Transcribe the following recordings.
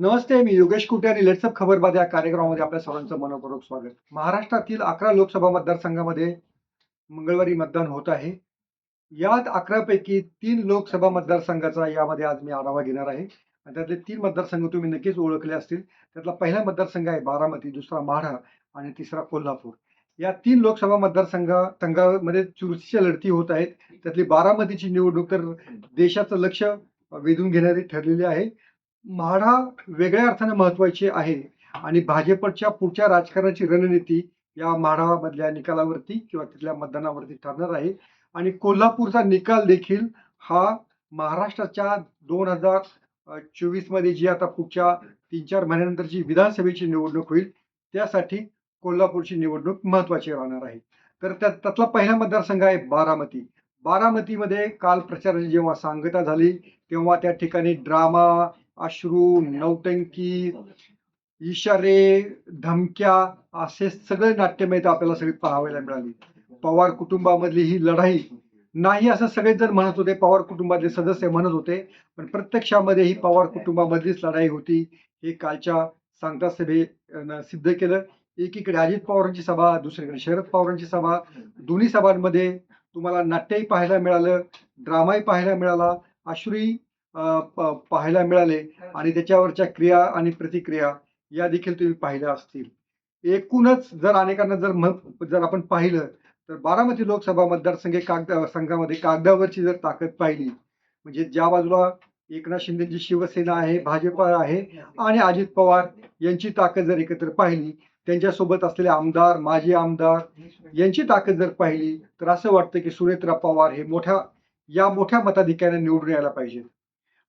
नमस्ते मी योगेश कुटे आणि लेट्सअप खबरबाद या कार्यक्रमामध्ये आपल्या सर्वांचं मनपूर्वक स्वागत. महाराष्ट्रातील अकरा लोकसभा मतदारसंघामध्ये मंगळवारी मतदान होत आहे. यात अकरापैकी तीन लोकसभा मतदारसंघाचा यामध्ये आज मी आढावा घेणार आहे. आणि त्यातले तीन मतदारसंघ तुम्ही नक्कीच ओळखले असतील. त्यातला पहिला मतदारसंघ आहे बारामती दुसरा माढा आणि तिसरा कोल्हापूर. या तीन लोकसभा मतदारसंघ संघामध्ये चुरशीच्या लढती होत आहेत. त्यातली बारामतीची निवडणूक तर देशाचं लक्ष वेधून घेणारी ठरलेली आहे. म्हाडा वेगळ्या अर्थाने महत्वाची आहे. आणि भाजपच्या पुढच्या राजकारणाची रणनीती या म्हाडामधल्या निकालावरती किंवा तिथल्या मतदानावरती ठरणार आहे. आणि कोल्हापूरचा निकाल देखील हा महाराष्ट्राच्या दोन हजार चोवीसमध्ये जी आता पुढच्या तीन चार महिन्यानंतर जी विधानसभेची निवडणूक होईल त्यासाठी कोल्हापूरची निवडणूक महत्वाची राहणार आहे. तर त्यात त्यातला पहिला मतदारसंघ आहे बारामती. बारामतीमध्ये काल प्रचाराची जेव्हा सांगता झाली तेव्हा त्या ठिकाणी ड्रामा अश्रू नौटंकी इशारे धमक्या असे सगळे नाट्यमय आपल्याला सगळी पाहायला मिळाली. पवार कुटुंबामधली ही लढाई नाही असं सगळेच जण म्हणत होते पवार कुटुंबातले सदस्य म्हणत होते पण प्रत्यक्षामध्ये ही पवार कुटुंबामधलीच लढाई होती हे कालच्या सांगता सभेनं सिद्ध केलं. एकीकडे अजित पवारांची सभा दुसरीकडे शरद पवारांची सभा. दोन्ही सभांमध्ये तुम्हाला नाट्यही पाहायला मिळालं ड्रामाही पाहायला मिळाला. अश्रूही प- पाहायला मिळाले आणि त्याच्यावरच्या क्रिया आणि प्रतिक्रिया या देखील तुम्ही पाहिल्या असतील. एकूणच जर अनेकांना जर म- जर आपण पाहिलं तर बारामती लोकसभा मतदारसंघ कागद संघामध्ये कागदावरची जर ताकद पाहिली म्हणजे ज्या बाजूला एकनाथ शिंदेची शिवसेना आहे भाजप आहे आणि अजित पवार यांची ताकद जर एकत्र पाहिली त्यांच्यासोबत असलेले आमदार माजी आमदार यांची ताकद जर पाहिली तर असं वाटतं की सुनेत्रा पवार हे मोठ्या या मोठ्या मताधिक्याने निवडून यायला पाहिजे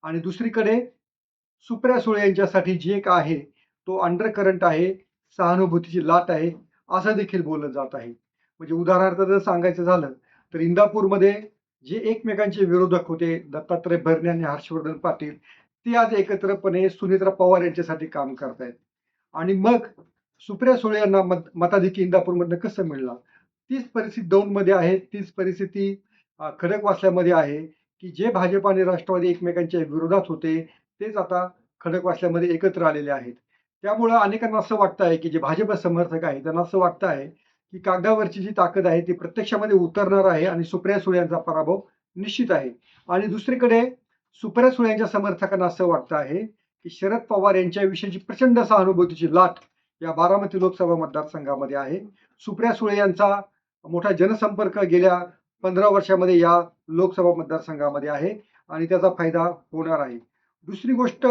आणि दुसरीकडे सुप्रिया सुळे यांच्यासाठी जे एक आहे तो अंडर करंट आहे सहानुभूतीची लाट आहे असं देखील बोललं जात आहे. म्हणजे उदाहरणार्थ जर सांगायचं झालं तर इंदापूरमध्ये जे एकमेकांचे विरोधक होते दत्तात्रय भरणे आणि हर्षवर्धन पाटील ते आज एकत्रपणे सुनित्रा पवार यांच्यासाठी काम करतायत. आणि मग सुप्रिया सुळे यांना मत मताधिकी इंदापूरमधनं कसं मिळणार? तीच परिस्थिती दौंडमध्ये आहे तीच परिस्थिती खडकवासल्यामध्ये आहे की जे भाजप आणि राष्ट्रवादी एकमेकांच्या विरोधात होते तेच आता खडकवासल्यामध्ये एकत्र आलेले आहेत. त्यामुळं अनेकांना असं वाटतं आहे की जे भाजप समर्थक आहे त्यांना असं वाटतं आहे की कागदावरची जी ताकद आहे ती प्रत्यक्षामध्ये उतरणार आहे आणि सुप्रिया सुळे यांचा पराभव निश्चित आहे. आणि दुसरीकडे सुप्रिया सुळे यांच्या समर्थकांना असं वाटतं आहे की शरद पवार यांच्याविषयीची प्रचंड सहानुभूतीची लाट या बारामती लोकसभा मतदारसंघामध्ये आहे. सुप्रिया सुळे यांचा मोठा जनसंपर्क गेल्या पंधरा वर्षामध्ये या लोकसभा मतदारसंघामध्ये आहे आणि त्याचा फायदा होणार आहे. दुसरी गोष्ट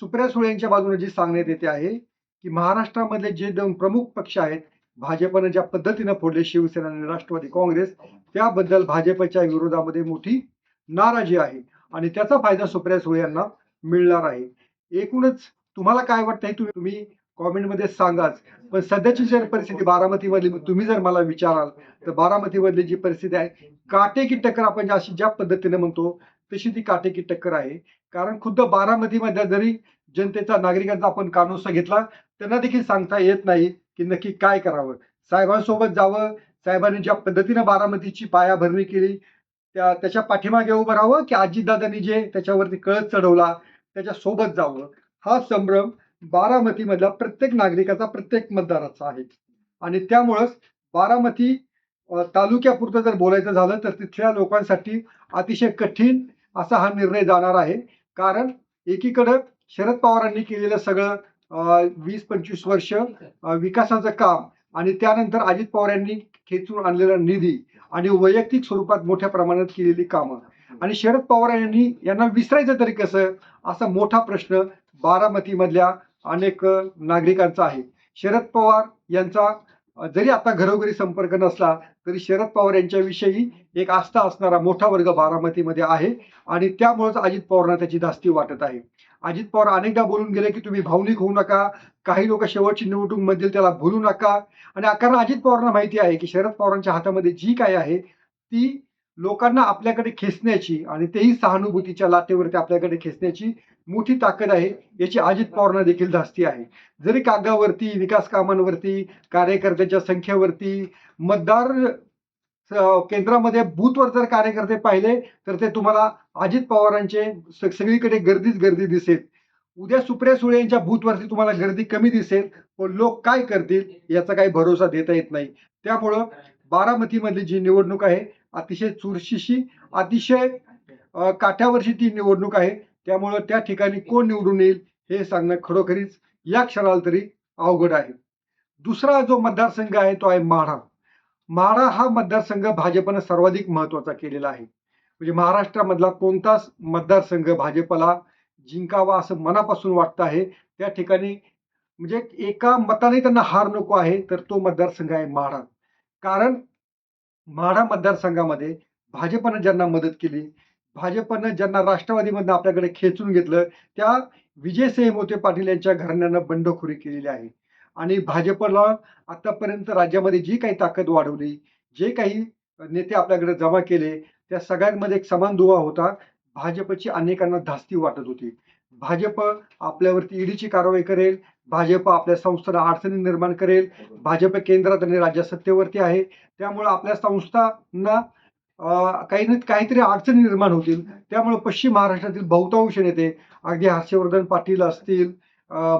सुप्रिया सुळे यांच्या बाजूने जी सांगण्यात येते आहे की महाराष्ट्रामधले जे दोन प्रमुख पक्ष आहेत भाजपनं ज्या पद्धतीनं फोडले शिवसेना आणि राष्ट्रवादी काँग्रेस त्याबद्दल भाजपच्या विरोधामध्ये मोठी नाराजी आहे आणि त्याचा फायदा सुप्रिया सुळे यांना मिळणार आहे. एकूणच तुम्हाला काय वाटतं हे तुम्ही तुम्ही कॉमेंटमध्ये सांगाच. पण सध्याची जर परिस्थिती बारामतीमधली तुम्ही जर मला विचाराल तर बारामतीमधली जी परिस्थिती आहे काटेकी टक्कर आपण अशी ज्या पद्धतीने म्हणतो तशी ती काटेकी टक्कर आहे. कारण खुद्द बारामतीमध्ये जरी जनतेचा नागरिकांचा आपण कानोसा घेतला त्यांना देखील सांगता येत नाही की नक्की काय करावं. साहेबांसोबत जावं. साहेबांनी ज्या पद्धतीनं बारामतीची पायाभरणी केली त्या त्याच्या पाठीमागे उभं राहावं की आजीदादांनी जे त्याच्यावरती कळत चढवला त्याच्या सोबत जावं. हा संभ्रम बारामतीमधला प्रत्येक नागरिकाचा प्रत्येक मतदाराचा आहे. आणि त्यामुळंच बारामती तालुक्यापुरतं जर बोलायचं झालं तर तिथल्या लोकांसाठी अतिशय कठीण असा हा निर्णय जाणार आहे. कारण एकीकडं शरद पवारांनी केलेलं सगळं वीस पंचवीस वर्ष विकासाचं काम आणि त्यानंतर अजित पवार यांनी खेचून आणलेला निधी आणि वैयक्तिक स्वरूपात मोठ्या प्रमाणात केलेली कामं. आणि शरद पवार यांनी यांना विसरायचं तरी कसं? असा मोठा प्रश्न बारामतीमधल्या अनेक नागरिकांचा आहे. शरद पवार यांचा जरी आता घरोघरी संपर्क नसला तरी शरद पवार यांच्याविषयी एक आस्था असणारा मोठा वर्ग बारामतीमध्ये आहे आणि त्यामुळेच अजित पवारांना त्याची धास्ती वाटत आहे. अजित पवार अनेकदा बोलून गेले की तुम्ही भावनिक होऊ नका काही लोक शेवटची निवडणूक मधील त्याला भुलू नका. आणि कारण अजित पवारांना माहिती आहे की शरद पवारांच्या हातामध्ये जी काय आहे ती लोकांना आपल्याकडे खेचण्याची आणि तेही सहानुभूतीच्या लाटेवरती आपल्याकडे खेचण्याची मोठी ताकद आहे. याची अजित पवारांना देखील धास्ती आहे. जरी कागदावरती विकास कामांवरती कार्यकर्त्यांच्या संख्येवरती मतदार केंद्रामध्ये बूथवर जर कार्यकर्ते पाहिले तर ते तुम्हाला अजित पवारांचे सगळीकडे गर्दीच गर्दी दिसेल. उद्या सुप्रिया सुळे यांच्या बूथवरती तुम्हाला गर्दी कमी दिसेल पण लोक काय करतील याचा काही भरोसा देता येत नाही. त्यामुळं बारामतीमधली जी निवडणूक आहे अतिशय चुरशीशी अतिशय काठ्यावरची ती निवडणूक आहे. त्यामुळं त्या ठिकाणी कोण निवडून येईल हे सांगणं खरोखरीच या क्षणाला तरी अवघड आहे. दुसरा जो मतदारसंघ आहे तो आहे माढा माढा हा मतदारसंघ भाजपनं सर्वाधिक महत्त्वाचा केलेला आहे. म्हणजे महाराष्ट्रामधला कोणताच मतदारसंघ भाजपला जिंकावा असं मनापासून वाटतं आहे. त्या ठिकाणी म्हणजे एका मताने त्यांना हार नको आहे तर तो मतदारसंघ आहे माढा कारण माढा मतदारसंघामध्ये भाजपनं ज्यांना मदत केली भाजपनं ज्यांना राष्ट्रवादीमधनं आपल्याकडे खेचून घेतलं त्या विजय मोते पाटील यांच्या घराण्यानं बंडखोरी केलेली आहे. आणि भाजपला आतापर्यंत राज्यामध्ये जी काही ताकद वाढवली जे काही नेते आपल्याकडे जमा केले त्या सगळ्यांमध्ये एक समान दुवा होता. भाजपची अनेकांना धास्ती वाटत होती. भाजप आपल्यावरती ईडीची कारवाई करेल भाजप आपल्या संस्थेला अडचणी निर्माण करेल भाजप केंद्रात आणि राज्य सत्तेवरती आहे. त्यामुळे आपल्या संस्थांना काही ना काहीतरी अडचणी निर्माण होतील. त्यामुळे पश्चिम महाराष्ट्रातील बहुतांश नेते अगदी हर्षवर्धन पाटील असतील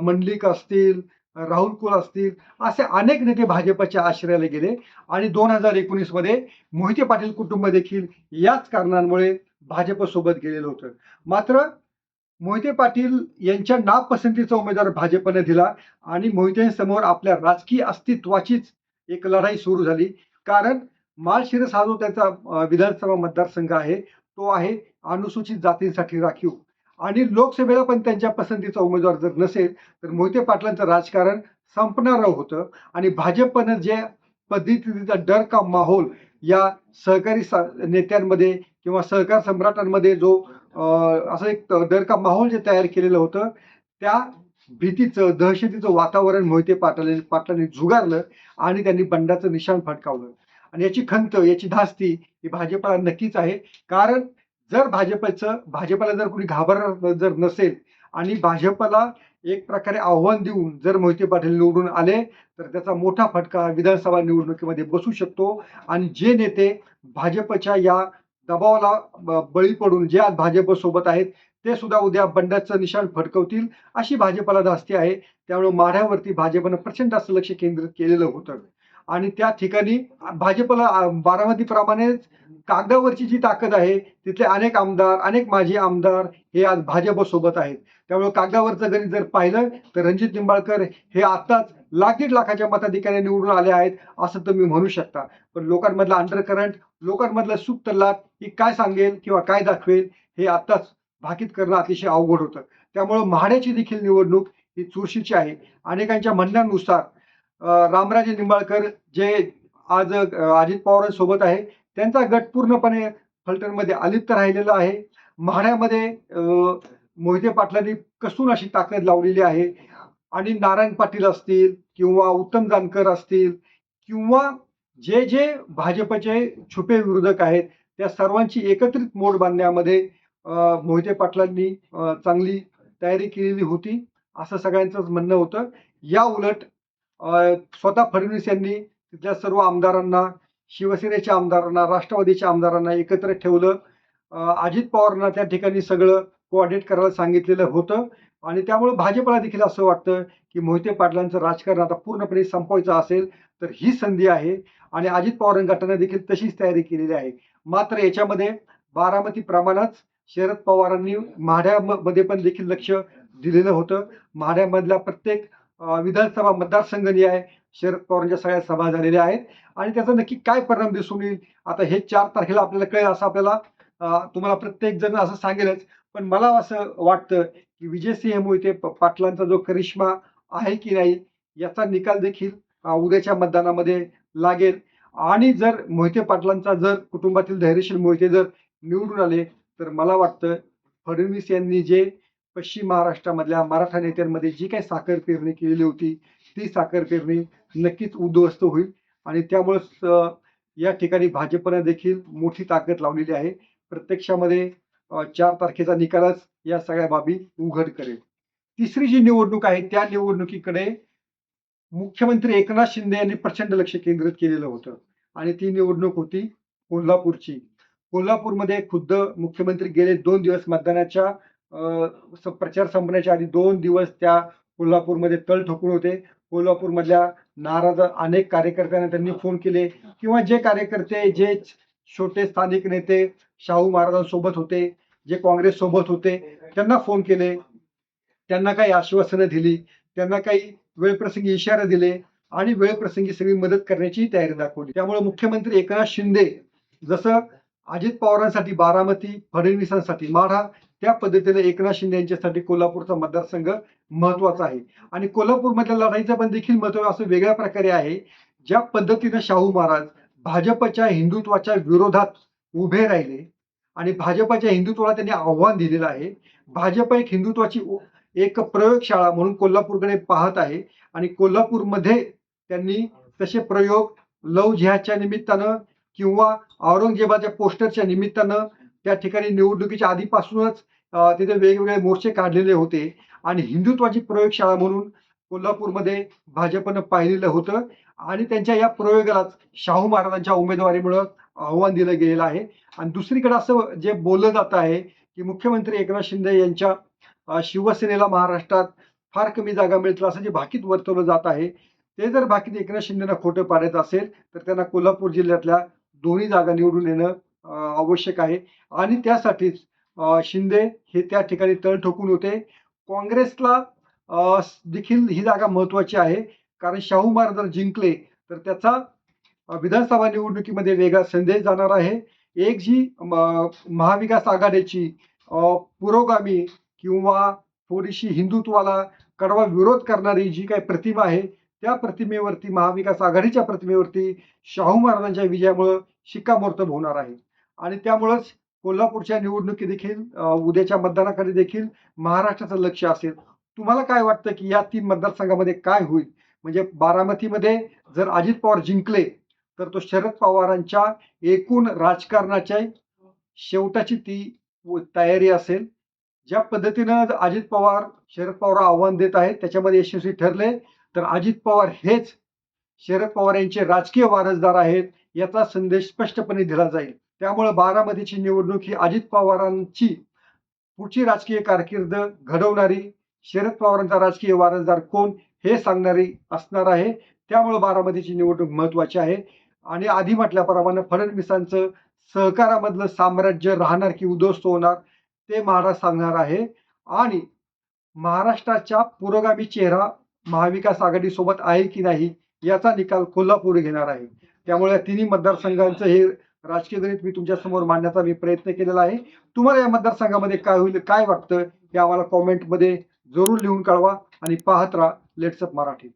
मंडलिक असतील राहुल कुल असतील असे अनेक नेते भाजपच्या आश्रयाला गेले. आणि दोन हजार एकोणीसमध्ये मोहिते पाटील कुटुंब देखील याच कारणांमुळे भाजपसोबत गेलेलं होतं. मात्र मोहिते पाटील यांच्या नापसंतीचा उमेदवार भाजपने दिला आणि मोहितेसमोर आपल्या राजकीय अस्तित्वाचीच एक लढाई सुरू झाली. कारण माळशिरस हा जो त्याचा विधानसभा मतदारसंघ आहे तो आहे अनुसूचित जातींसाठी राखीव. आणि लोकसभेला पण त्यांच्या पसंतीचा उमेदवार जर नसेल तर मोहिते पाटलांचं राजकारण संपणारं होतं. आणि भाजपनं जे पद्धतीचा डर का माहोल या सहकारी सा- नेत्यांमध्ये किंवा सहकार सम्राटांमध्ये जो असं एक डर का माहोल जे तयार केलेलं होतं त्या भीतीचं दहशतीचं वातावरण मोहिते पाटल पाटलांनी झुगारलं आणि त्यांनी बंडाचं निशाण फटकावलं. आणि याची खंत याची धास्ती ही भाजपला नक्कीच आहे. कारण जर भाजपचं भाजपला जर कुणी घाबरणार जर नसेल आणि भाजपला एक प्रकारे आव्हान देऊन जर मोहिते पाटील निवडून आले तर त्याचा मोठा फटका विधानसभा निवडणुकीमध्ये बसू शकतो. आणि जे नेते भाजपच्या या दबावाला ब- बळी पडून जे आज भाजपसोबत आहेत ते सुद्धा उद्या बंडाचं निशाण फडकवतील अशी भाजपला धास्ती आहे. त्यामुळे माढ्यावरती भाजपनं प्रचंड असं लक्ष केंद्रित केलेलं होतं. आणि त्या ठिकाणी भाजपला बारामती प्रमाणेच कागदावरची जी ताकद आहे तिथले अनेक आमदार अनेक माजी आमदार हे आज भाजपसोबत आहेत. त्यामुळे कागदावरचं गणित जर पाहिलं तर रणजित निंबाळकर हे आत्ताच लाख दीड लाखाच्या मताधिकारी निवडून आले आहेत असं तुम्ही म्हणू शकता. पण लोकांमधला अंडरकरंट लोकांमधला सुप्त लाट ही काय सांगेल किंवा काय दाखवेल हे आत्ताच भाकीत करणं अतिशय अवघड होतं. त्यामुळं म्हाड्याची देखील निवडणूक ही चुरशीची आहे. अनेकांच्या म्हणण्यानुसार रामराजे निंबाळकर जे आज अजित पवारांसोबत आहे त्यांचा गट पूर्णपणे फलटणमध्ये अलिप्त राहिलेला आहे. म्हाड्यामध्ये मोहिते पाटलांनी कसून अशी ताकद लावलेली आहे? आणि नारायण पाटील असतील किंवा उत्तम जानकर असतील किंवा जे जे भाजपचे छुपे विरोधक आहेत त्या सर्वांची एकत्रित मोड बांधण्यामध्ये मोहिते पाटलांनी चांगली तयारी केलेली होती असं सगळ्यांचंच म्हणणं होतं. या उलट स्वतः फडणवीस यांनी तिथल्या सर्व आमदारांना शिवसेनेच्या आमदारांना राष्ट्रवादीच्या आमदारांना एकत्र ठेवलं. अजित पवारांना त्या ठिकाणी सगळं कोऑर्डिनेट करायला सांगितलेलं होतं. आणि त्यामुळे भाजपला देखील असं वाटतं की मोहिते पाटलांचं राजकारण आता पूर्णपणे संपवायचं असेल तर ही संधी आहे. आणि अजित पवार गटाने देखील तशीच तयारी केलेली आहे. मात्र याच्यामध्ये बारामतीप्रमाणच शरद पवारांनी माढ्यामध्ये पण देखील लक्ष दिलेलं होतं. माढ्यामधला प्रत्येक विधानसभा मतदारसंघ जे आहे शरद पवारांच्या सगळ्या सभा झालेल्या आहेत. आणि त्याचा नक्की काय परिणाम दिसून येईल आता हे चार तारखेला आपल्याला कळेल असं आपल्याला तुम्हाला प्रत्येक जण असं सांगेलच. पण मला असं वाटतं की विजयसिंह मोहिते पाटलांचा जो करिश्मा आहे की नाही याचा निकाल देखील उद्याच्या मतदानामध्ये लागेल. आणि जर मोहिते पाटलांचा जर कुटुंबातील धैर्यशील मोहिते जर निवडून आले तर मला वाटतं फडणवीस यांनी जे पश्चिम महाराष्ट्रामधल्या मराठा नेत्यांमध्ये जी काही साखर पेरणी केलेली होती ती साखर पेरणी नक्कीच उद्ध्वस्त होईल. आणि त्यामुळेच या ठिकाणी भाजपनं देखील मोठी ताकद लावलेली आहे. प्रत्यक्षामध्ये चार तारखेचा निकालच या सगळ्या बाबी उघड करेल. तिसरी जी निवडणूक आहे त्या निवडणुकीकडे मुख्यमंत्री एकनाथ शिंदे यांनी प्रचंड लक्ष केंद्रित केलेलं होतं. आणि ती निवडणूक होती कोल्हापूरची. कोल्हापूरमध्ये खुद्द मुख्यमंत्री गेले दोन दिवस मतदानाच्या प्रचार संपण्याच्या आधी दोन दिवस त्या कोल्हापूरमध्ये तळ ठोकून होते. कोल्हापूरमधल्या नाराज अनेक कार्यकर्त्यांना त्यांनी फोन केले किंवा जे कार्यकर्ते जे छोटे स्थानिक नेते शाहू महाराजांसोबत होते जे काँग्रेस सोबत होते त्यांना फोन केले. त्यांना काही आश्वासनं दिली त्यांना काही वेळप्रसंगी इशारा दिले आणि वेळप्रसंगी सगळी मदत करण्याची तयारी दाखवली. त्यामुळे मुख्यमंत्री एकनाथ शिंदे जसं अजित पवारांसाठी बारामती फडणवीसांसाठी माढा त्या पद्धतीने एकनाथ शिंदे यांच्यासाठी कोल्हापूरचा मतदारसंघ महत्त्वाचा आहे. आणि कोल्हापूरमधल्या लढाईचं पण देखील महत्त्व असं वेगळ्या प्रकारे आहे. ज्या पद्धतीनं शाहू महाराज भाजपच्या हिंदुत्वाच्या विरोधात उभे राहिले आणि भाजपच्या हिंदुत्वाला त्यांनी आव्हान दिलेलं आहे. भाजप एक हिंदुत्वाची एक प्रयोगशाळा म्हणून कोल्हापूरकडे पाहत आहे. आणि कोल्हापूरमध्ये त्यांनी तसे प्रयोग लव जिहाच्या निमित्तानं किंवा औरंगजेबाच्या पोस्टरच्या निमित्तानं त्या ठिकाणी निवडणुकीच्या आधीपासूनच तिथे वेगवेगळे मोर्चे काढलेले होते. आणि हिंदुत्वाची प्रयोगशाळा म्हणून कोल्हापूरमध्ये भाजपनं पाहिलेलं होतं. आणि त्यांच्या या प्रयोगालाच शाहू महाराजांच्या उमेदवारीमुळं आव्हान दिलं गेलेलं आहे. आणि दुसरीकडे असं जे बोललं जात आहे की मुख्यमंत्री एकनाथ शिंदे यांच्या शिवसेनेला महाराष्ट्रात फार कमी जागा मिळतील असं जे भाकीत वर्तवलं जात आहे ते जर भाकीत एकनाथ शिंदेना खोटं पाडायचं असेल तर त्यांना कोल्हापूर जिल्ह्यातल्या दोन्ही जागा निवडून येणं आवश्यक आहे. आणि त्यासाठीच शिंदे हे त्या ठिकाणी तळ ठोकून होते. काँग्रेसला देखील ही जागा महत्वाची आहे. कारण शाहू महाराज जर जिंकले तर त्याचा विधानसभा निवडणुकीमध्ये वेगळा संदेश जाणार आहे. एक जी म- महाविकास आघाडीची पुरोगामी किंवा थोडीशी हिंदुत्वाला कडवा विरोध करणारी जी काही प्रतिमा आहे त्या प्रतिमेवरती महाविकास आघाडीच्या प्रतिमेवरती शाहू महाराजांच्या विजयामुळं शिक्कामोर्तब होणार आहे. आणि त्यामुळंच कोल्हापूरच्या निवडणुकी देखील उद्याच्या मतदानाकडे देखील महाराष्ट्राचं लक्ष असेल. तुम्हाला काय वाटतं की या तीन मतदारसंघामध्ये काय होईल? म्हणजे बारामतीमध्ये जर अजित पवार जिंकले तर तो शरद पवारांच्या एकूण राजकारणाच्या शेवटाची ती तयारी असेल. ज्या पद्धतीनं अजित पवार शरद पवार आव्हान देत आहेत त्याच्यामध्ये यशस्वी ठरले तर अजित पवार हेच शरद पवार यांचे राजकीय वारसदार आहेत याचा संदेश स्पष्टपणे दिला जाईल. त्यामुळे बारामतीची निवडणूक ही अजित पवारांची पुढची राजकीय कारकीर्द घडवणारी शरद पवारांचा राजकीय वारसदार कोण हे सांगणारी असणार आहे. त्यामुळे बारामतीची निवडणूक महत्वाची आहे. आणि आधी म्हटल्याप्रमाणे फडणवीसांचं सहकारामधलं साम्राज्य राहणार की उद्ध्वस्त होणार ते महाराज सांगणार आहे. आणि महाराष्ट्राच्या पुरोगामी चेहरा महाविकास आघाडी सोबत आहे की नाही याचा निकाल कोल्हापूर घेणार आहे. त्यामुळे तिन्ही मतदारसंघांचं हे राजकीय गणित मी तुमच्यासमोर मांडण्याचा मी प्रयत्न केलेला आहे. तुम्हाला या मतदारसंघामध्ये काय होईल काय वाटतं हे आम्हाला कॉमेंटमध्ये जरूर लिहून कळवा आणि पाहत राहा. लेट्सअप मराठी.